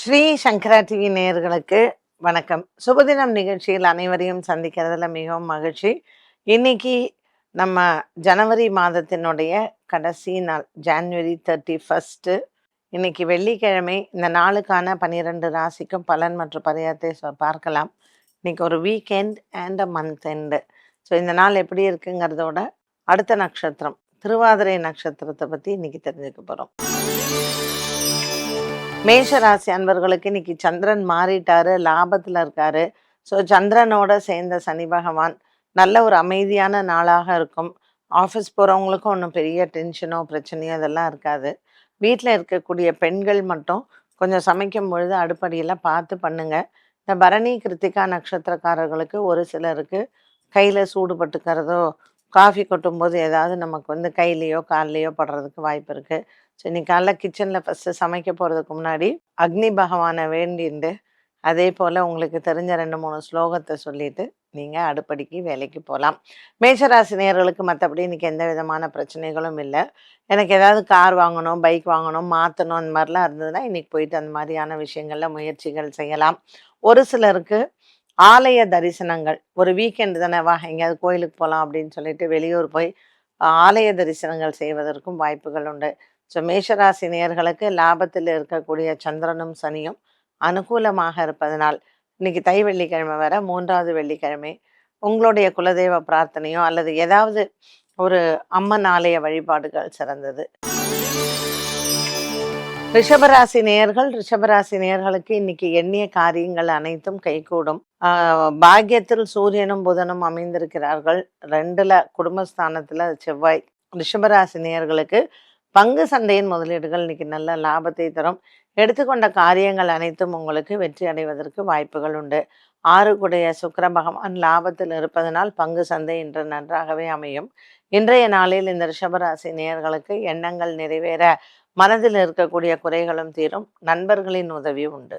ஸ்ரீ சங்கரா TV நேயர்களுக்கு வணக்கம். சுபதினம் நிகழ்ச்சியில் அனைவரையும் சந்திக்கிறதுல மிகவும் மகிழ்ச்சி. இன்னைக்கு நம்ம ஜனவரி மாதத்தினுடைய கடைசி நாள் ஜான்வரி தேர்ட்டி ஃபஸ்ட்டு இன்னைக்கு வெள்ளிக்கிழமை இந்த நாளுக்கான பன்னிரெண்டு ராசிக்கும் பலன் மற்றும் பரிகாரத்தை பார்க்கலாம். இன்னைக்கு ஒரு weekend and a month end so இந்த நாள் எப்படி இருக்குங்கிறதோட அடுத்த நட்சத்திரம் திருவாதிரை நட்சத்திரத்தை பற்றி இன்னைக்கு தெரிஞ்சுக்க போகிறோம் மேஷராசி அன்பர்களுக்கு இன்னைக்கு சந்திரன் மாறிட்டாரு லாபத்துல இருக்காரு. ஸோ சந்திரனோட சேர்ந்த சனி பகவான் நல்ல ஒரு அமைதியான நாளாக இருக்கும். ஆஃபீஸ் போகிறவங்களுக்கும் ஒன்றும் பெரிய டென்ஷனோ பிரச்சனையோ இதெல்லாம் இருக்காது. வீட்டில் இருக்கக்கூடிய பெண்கள் மட்டும் கொஞ்சம் சமைக்கும் பொழுது அடுப்படியெல்லாம் பார்த்து பண்ணுங்க. இந்த பரணி கிருத்திகா நட்சத்திரக்காரர்களுக்கு ஒரு சிலருக்கு கையில் சூடு பட்டுக்கிறதோ காஃபி கொட்டும்போது ஏதாவது நமக்கு வந்து கையிலையோ கால்லையோ படுறதுக்கு வாய்ப்பு இருக்குது ஸோ இன்னைக்கு காலைல கிச்சனில் ஃபஸ்ட்டு சமைக்க போகிறதுக்கு முன்னாடி அக்னி பகவானை வேண்டிண்டு அதே போல் உங்களுக்கு தெரிஞ்ச ரெண்டு மூணு ஸ்லோகத்தை சொல்லிட்டு நீங்கள் அடுப்படிக்கு வேலைக்கு போகலாம் மேஷராசி நேர்களுக்கு மற்றபடி இன்றைக்கி எந்த விதமான பிரச்சனைகளும் இல்லை. எனக்கு ஏதாவது கார் வாங்கணும் பைக் வாங்கணும் மாற்றணும் அந்த மாதிரிலாம் இருந்ததுன்னா இன்றைக்கி போயிட்டு அந்த மாதிரியான விஷயங்களில் முயற்சிகள் செய்யலாம். ஒரு சிலருக்கு ஆலய தரிசனங்கள். ஒரு வீக்கெண்டு தானே வா எங்கேயாவது கோயிலுக்கு போகலாம் அப்படின்னு சொல்லிட்டு வெளியூர் போய் ஆலய தரிசனங்கள் செய்வதற்கும் வாய்ப்புகள் உண்டு. ஸோ மேஷராசி நேர்களுக்கு லாபத்தில் இருக்கக்கூடிய சந்திரனும் சனியும் அனுகூலமாக இருப்பதனால் இன்னைக்கு தை வெள்ளிக்கிழமை வர மூன்றாவது வெள்ளிக்கிழமை. உங்களுடைய குலதெய்வ பிரார்த்தனையோ அல்லது ஏதாவது ஒரு அம்மன் ஆலய வழிபாடுகள் சிறந்தது. ரிஷபராசி நேர்கள் ரிஷபராசி நேர்களுக்கு இன்னைக்கு எண்ணிய காரியங்கள் அனைத்தும் கைகூடும். பாக்கியத்தில் சூரியனும் புதனும் அமைந்திருக்கிறார்கள். ரெண்டுல குடும்பஸ்தானத்துல செவ்வாய். ரிஷபராசி நேர்களுக்கு பங்கு சந்தையின் முதலீடுகள் இன்னைக்கு நல்ல லாபத்தை தரும். எடுத்துக்கொண்ட காரியங்கள் அனைத்தும் உங்களுக்கு வெற்றி அடைவதற்கு வாய்ப்புகள் உண்டு. ஆறுக்குடைய சுக்கர பகவான் லாபத்தில் இருப்பதனால் பங்கு சந்தை இன்று நன்றாகவே அமையும். இன்றைய நாளில் இந்த ரிஷபராசி நேயர்களுக்கு எண்ணங்கள் நிறைவேற மனதில் இருக்கக்கூடிய குறைகளும் தீரும். நண்பர்களின் உதவி உண்டு.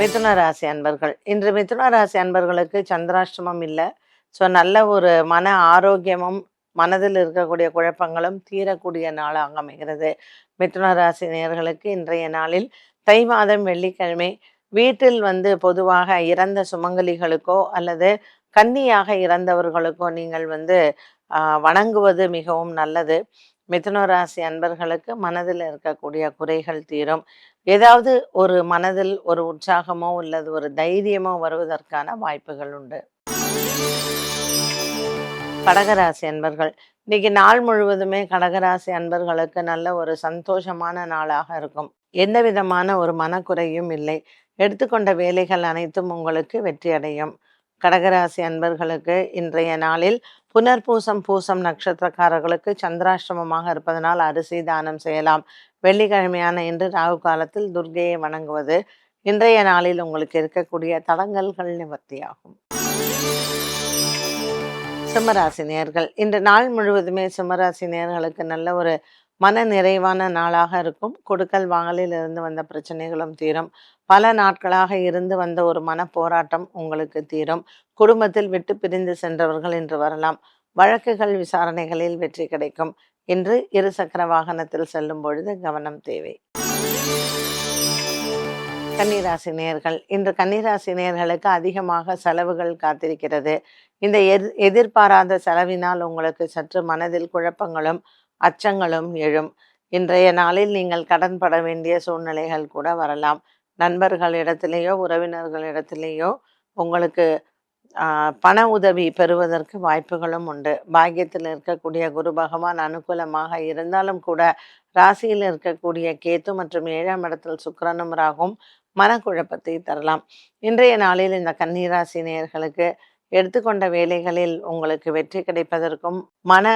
மிதுன ராசி அன்பர்கள். இன்று மிதுன ராசி அன்பர்களுக்கு சந்திராஷ்டமம் இல்லை. ஸோ நல்ல ஒரு மன ஆரோக்கியமும் மனதில் இருக்கக்கூடிய குழப்பங்களும் தீரக்கூடிய நாளாக அமைகிறது. மிதுன ராசி நேயர்களுக்கு இன்றைய நாளில் தை மாதம் வெள்ளிக்கிழமை வீட்டில் வந்து பொதுவாக இறந்த சுமங்கலிகளுக்கோ அல்லது கன்னியாக இறந்தவர்களுக்கும் நீங்கள் வந்து வணங்குவது மிகவும் நல்லது. மிதுனராசி அன்பர்களுக்கு மனதில் இருக்கக்கூடிய குறைகள் தீரும். ஏதாவது ஒரு மனதில் ஒரு உற்சாகமோ அல்லது ஒரு தைரியமோ வருவதற்கான வாய்ப்புகள் உண்டு. கடகராசி அன்பர்கள் இன்னைக்கு நாள் முழுவதுமே கடகராசி அன்பர்களுக்கு நல்ல ஒரு சந்தோஷமான நாளாக இருக்கும். எந்த விதமான ஒரு மனக்குறையும் இல்லை. எடுத்துக்கொண்ட வேலைகள் அனைத்தும் உங்களுக்கு வெற்றி அடையும் கடகராசி அன்பர்களுக்கு இன்றைய நாளில் புனர்பூசம் பூசம் நட்சத்திரக்காரர்களுக்கு சந்திராஷ்டமமாக இருப்பதனால் அரிசி தானம் செய்யலாம். வெள்ளிக்கிழமையான இன்று ராகு காலத்தில் துர்க்கையை வணங்குவது இன்றைய நாளில் உங்களுக்கு இருக்கக்கூடிய தடங்கல்கள் நிவர்த்தியாகும். சிம்மராசி நேர்கள் இன்று நாள் முழுவதுமே சிம்மராசி நேர்களுக்கு நல்ல ஒரு மன நிறைவான நாளாக இருக்கும். கொடுக்கல் வாங்கலில் இருந்து வந்த பிரச்சனைகளும் தீரும். பல நாட்களாக இருந்து வந்த ஒரு மன போராட்டம் உங்களுக்கு தீரும். குடும்பத்தில் விட்டு பிரிந்து சென்றவர்கள் இன்று வரலாம். வழக்குகள் விசாரணைகளில் வெற்றி கிடைக்கும். இன்று இருசக்கர வாகனத்தில் செல்லும் பொழுது கவனம் தேவை. கன்னிராசி நேர்கள் இன்று கன்னிராசி நேர்களுக்கு அதிகமாக செலவுகள் காத்திருக்கிறது. இந்த எதிர் எதிர்பாராத செலவினால் உங்களுக்கு சற்று மனதில் குழப்பங்களும் அச்சங்களும் எழும். இன்றைய நாளில் நீங்கள் கடன் பட வேண்டிய சூழ்நிலைகள் கூட வரலாம். நண்பர்களிடத்திலேயோ உறவினர்களிடத்திலேயோ உங்களுக்கு பண உதவி பெறுவதற்கு வாய்ப்புகளும் உண்டு. பாக்கியத்தில் இருக்கக்கூடிய குரு பகவான் அனுகூலமாக இருந்தாலும் கூட ராசியில் இருக்கக்கூடிய கேத்து மற்றும் ஏழாம் இடத்தில் சுக்கரனும் ராகும் மனக்குழப்பத்தை தரலாம். இன்றைய நாளில் இந்த கன்னிராசி நேயர்களுக்கு எடுத்துக்கொண்ட வேலைகளில் உங்களுக்கு வெற்றி கிடைப்பதற்கும் மன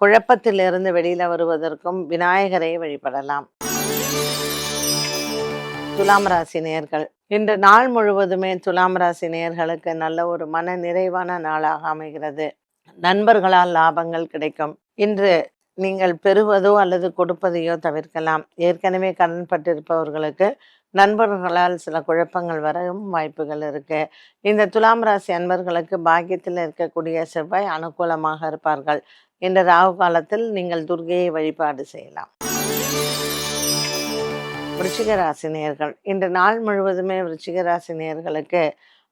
குழப்பத்திலிருந்து வெளியில் வருவதற்கும் விநாயகரை வழிபடலாம். துலாம் ராசி நேர்கள். இன்று நாள் முழுவதுமே துலாம் ராசி நேர்களுக்கு நல்ல ஒரு மன நிறைவான நாளாக அமைகிறது. நண்பர்களால் லாபங்கள் கிடைக்கும். இன்று நீங்கள் பெறுவதோ அல்லது கொடுப்பதையோ தவிர்க்கலாம். ஏற்கனவே கடன் பட்டிருப்பவர்களுக்கு நண்பர்களால் சில குழப்பங்கள் வரவும் வாய்ப்புகள் இருக்கு. இந்த துலாம் ராசி அன்பர்களுக்கு பாக்கியத்தில் இருக்கக்கூடிய செவ்வாய் அனுகூலமாக இருப்பார்கள். இந்த ராகு காலத்தில் நீங்கள் துர்கையை வழிபாடு செய்யலாம். விருச்சிகராசி நேர்கள் இன்று நாள் முழுவதுமே விருச்சிகராசி நேர்களுக்கு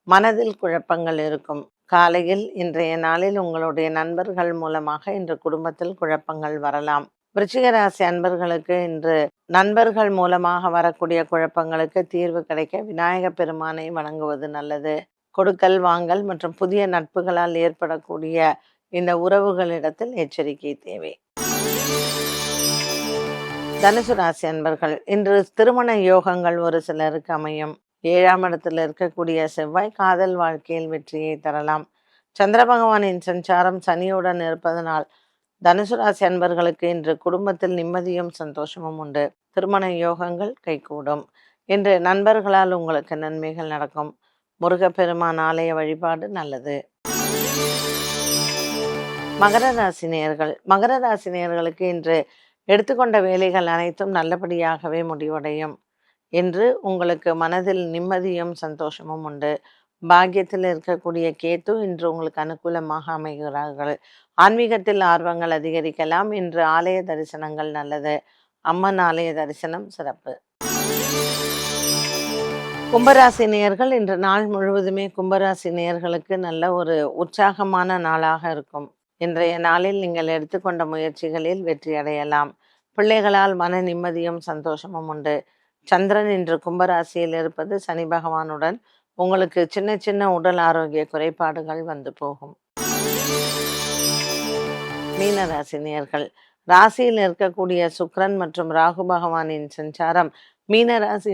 மனதில் குழப்பங்கள் இருக்கும். காலையில் இன்றைய நாளில் உங்களுடைய நண்பர்கள் மூலமாக இன்று குடும்பத்தில் குழப்பங்கள் வரலாம். விருச்சிகராசி அன்பர்களுக்கு இன்று நண்பர்கள் மூலமாக வரக்கூடிய குழப்பங்களுக்கு தீர்வு கிடைக்க விநாயக பெருமானை வணங்குவது நல்லது. கொடுக்கல் வாங்கல் மற்றும் புதிய நட்புகளால் ஏற்படக்கூடிய இந்த உறவுகளிடத்தில் எச்சரிக்கை தேவை. தனுசு ராசி அன்பர்கள் இன்று திருமண யோகங்கள் ஒரு சிலருக்கு அமையும். ஏழாம் இடத்தில் இருக்கக்கூடிய செவ்வாய் காதல் வாழ்க்கையில் வெற்றியை தரலாம். சந்திர பகவானின் சஞ்சாரம் சனியுடன் இருப்பதனால் தனுசு ராசி அன்பர்களுக்கு இன்று குடும்பத்தில் நிம்மதியும் சந்தோஷமும் உண்டு. திருமண யோகங்கள் கைகூடும். இன்று நண்பர்களால் உங்களுக்கு நன்மைகள் நடக்கும். முருகப்பெருமான் ஆலய வழிபாடு நல்லது. மகர ராசி நேர்கள் மகர ராசி நேர்களுக்கு இன்று எடுத்துக்கொண்ட வேலைகள் அனைத்தும் நல்லபடியாகவே முடிவடையும் என்று உங்களுக்கு மனதில் நிம்மதியும் சந்தோஷமும் உண்டு. பாக்கியத்தில் இருக்கக்கூடிய கேத்து இன்று உங்களுக்கு அனுகூலமாக அமைகிறார்கள். ஆன்மீகத்தில் ஆர்வங்கள் அதிகரிக்கலாம். இன்று ஆலய தரிசனங்கள் நல்லது. அம்மன் ஆலய தரிசனம் சிறப்பு. கும்பராசி நேயர்கள் இன்று நாள் முழுவதுமே கும்பராசி நேயர்களுக்கு நல்ல ஒரு உற்சாகமான நாளாக இருக்கும். இன்றைய நாளில் நீங்கள் எடுத்துக்கொண்ட முயற்சிகளில் வெற்றி அடையலாம். பிள்ளைகளால் மன நிம்மதியும் சந்தோஷமும் உண்டு. சந்திரன் இன்று கும்பராசியில் இருப்பது சனி பகவானுடன் உங்களுக்கு சின்ன சின்ன உடல் ஆரோக்கிய குறைபாடுகள் வந்து போகும். மீன ராசியில் இருக்கக்கூடிய சுக்ரன் மற்றும் ராகு பகவானின் சஞ்சாரம் மீன ராசி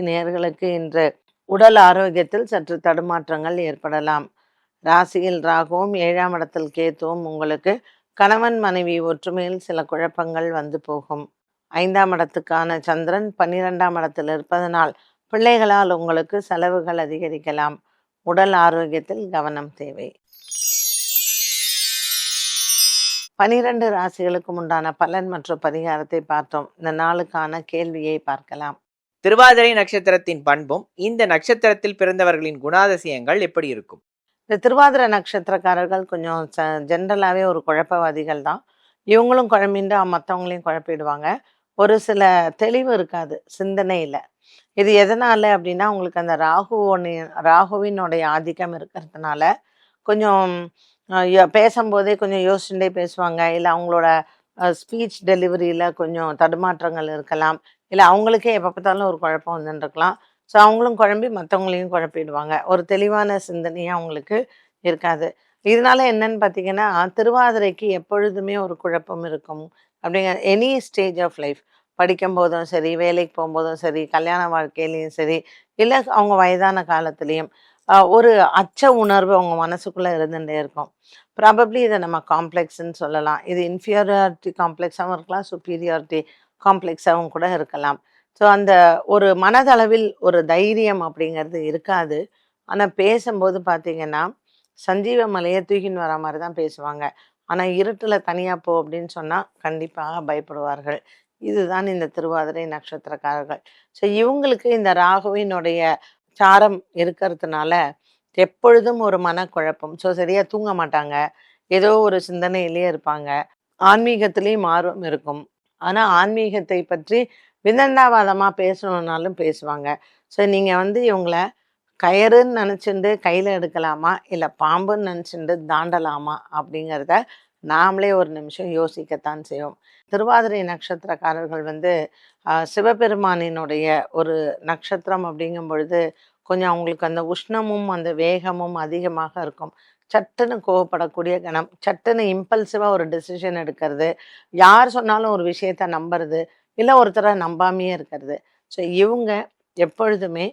இன்று உடல் ஆரோக்கியத்தில் சற்று தடுமாற்றங்கள் ஏற்படலாம். ராசியில் ராகுவும் ஏழாம் இடத்தில் கேத்துவும் உங்களுக்கு கணவன் மனைவி ஒற்றுமையில் சில குழப்பங்கள் வந்து போகும். ஐந்தாம் இடத்துக்கான சந்திரன் பன்னிரெண்டாம் இடத்தில் இருப்பதனால் பிள்ளைகளால் உங்களுக்கு செலவுகள் அதிகரிக்கலாம். உடல் ஆரோக்கியத்தில் கவனம் தேவை. பனிரெண்டு ராசிகளுக்கும் உண்டான பலன் மற்றும் பரிகாரத்தை பார்த்தோம். இந்த நாளுக்கான கேள்வியை பார்க்கலாம். திருவாதிரை நட்சத்திரத்தின் பண்பும் இந்த நட்சத்திரத்தில் பிறந்தவர்களின் குணாதிசயங்கள் எப்படி இருக்கும்? இந்த திருவாதிரை நட்சத்திரக்காரர்கள் கொஞ்சம் ஜென்ரலாகவே ஒரு குழப்பவாதிகள் தான். இவங்களும் குழம்பிண்டு மற்றவங்களையும் குழப்பிடுவாங்க. ஒரு சில தெளிவு இருக்காது சிந்தனையில். இது எதனால் அப்படின்னா உங்களுக்கு அந்த ராகுவோனி ராகுவினுடைய ஆதிக்கம் இருக்கிறதுனால கொஞ்சம் யோ- பேசும்போதே கொஞ்சம் யோசிச்சுட்டே பேசுவாங்க. இல்லை அவங்களோட ஸ்பீச் டெலிவரியில் கொஞ்சம் தடுமாற்றங்கள் இருக்கலாம். இல்லை அவங்களுக்கே எப்போ பார்த்தாலும் ஒரு குழப்பம் வந்துருக்கலாம் ஸோ அவங்களும் குழம்பி மற்றவங்களையும் குழப்பிடுவாங்க. ஒரு தெளிவான சிந்தனையும் அவங்களுக்கு இருக்காது. இதனால என்னன்னு பார்த்தீங்கன்னா திருவாதிரைக்கு எப்பொழுதுமே ஒரு குழப்பம் இருக்கும். அப்படிங்கிற எனி ஸ்டேஜ் ஆஃப் லைஃப் படிக்கும் போதும் சரி வேலைக்கு போகும்போதும் சரி கல்யாண வாழ்க்கையிலையும் சரி இல்லை அவங்க வயதான காலத்துலேயும் ஒரு அச்ச உணர்வு அவங்க மனசுக்குள்ளே இருந்துகிட்டே இருக்கும். ப்ராபப்ளி இதை நம்ம காம்ப்ளெக்ஸ்ன்னு சொல்லலாம். இது இன்ஃபீரியாரிட்டி காம்ப்ளெக்ஸாகவும் இருக்கலாம் சுப்பீரியாரிட்டி காம்ப்ளெக்ஸாகவும் கூட இருக்கலாம். ஸோ அந்த ஒரு மனதளவில் ஒரு தைரியம் அப்படிங்கிறது இருக்காது. ஆனால் பேசும்போது பார்த்தீங்கன்னா சஞ்சீவ மலையை தூக்கின்னு வர மாதிரி தான் பேசுவாங்க. ஆனால் இருட்டில் தனியாக போ அப்படின்னு சொன்னால் கண்டிப்பாக பயப்படுவார்கள். இதுதான் இந்த திருவாதிரை நட்சத்திரக்காரர்கள். ஸோ இவங்களுக்கு இந்த ராகுவினுடைய சாரம் இருக்கிறதுனால எப்பொழுதும் ஒரு மனக்குழப்பம். ஸோ சரியாக தூங்க மாட்டாங்க. ஏதோ ஒரு சிந்தனையிலே இருப்பாங்க. ஆன்மீகத்திலேயும் ஆர்வம் இருக்கும். ஆனால் ஆன்மீகத்தை பற்றி விதண்டாவாதமாக பேசணுன்னாலும் பேசுவாங்க. ஸோ நீங்கள் வந்து இவங்கள கயறுன்னு நினச்சிண்டு கையில் எடுக்கலாமா? இல்லை பாம்புன்னு நினச்சிண்டு தாண்டலாமா? அப்படிங்கிறத நாமளே ஒரு நிமிஷம் யோசிக்கத்தான் செய்வோம். திருவாதிரை நட்சத்திரக்காரர்கள் வந்து சிவபெருமானினுடைய ஒரு நட்சத்திரம் அப்படிங்கும் பொழுது கொஞ்சம் அவங்களுக்கு அந்த உஷ்ணமும் அந்த வேகமும் அதிகமாக இருக்கும். சட்டுன்னு கோவப்படக்கூடிய கணம் சட்டுன்னு இம்பல்சிவாக ஒரு டெசிஷன் எடுக்கிறது. யார் சொன்னாலும் ஒரு விஷயத்த நம்புறது. இல்லை ஒருத்தரை நம்பாமையே இருக்கிறது. ஸோ இவங்க எப்பொழுதுமே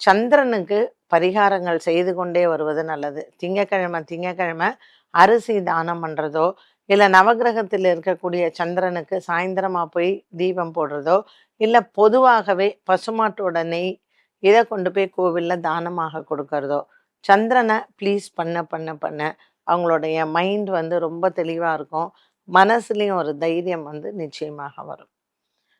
சந்திரனுக்கு பரிகாரங்கள் செய்து கொண்டே வருவது நல்லது. திங்கக்கிழமை திங்கக்கிழமை அரிசி தானம் பண்ணுறதோ இல்லை நவக்கிரகத்தில் இருக்கக்கூடிய சந்திரனுக்கு சாயந்தரமாக போய் தீபம் போடுறதோ இல்லை பொதுவாகவே பசுமாட்டோட நெய் இதை கொண்டு போய் கோவிலில் தானமாக கொடுக்கறதோ சந்திரனை ப்ளீஸ் பண்ண பண்ண பண்ண அவங்களுடைய மைண்ட் வந்து ரொம்ப தெளிவாக இருக்கும். மனசுலேயும் ஒரு தைரியம் வந்து நிச்சயமாக வரும்.